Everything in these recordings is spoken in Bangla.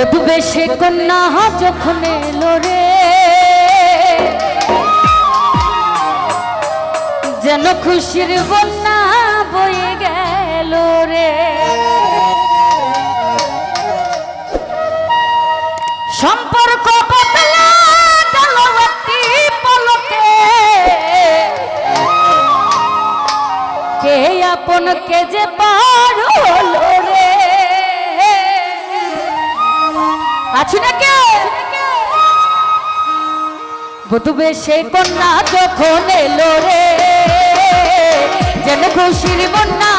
বধুবে সে কন্যা যখন এলো রে। যেন খুশির বন্যা বয়ে গেল রে। সম্পর্ক কে আপন যে পার আছে বধুবে সে কন্যা যখন এলো রে যেন খুশির বন্যা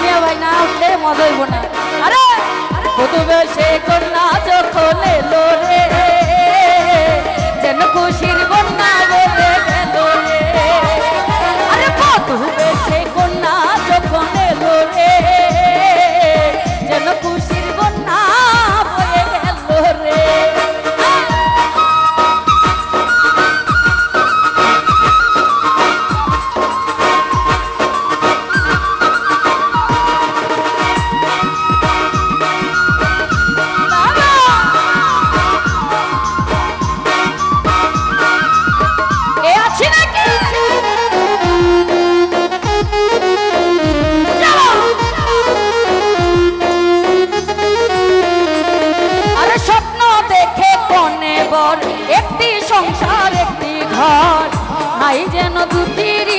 উঠলে ভাই না উঠলে মজা হইব না। আরে। প্রথমে সে কন্যা যখন এলো রে। modo perigoso.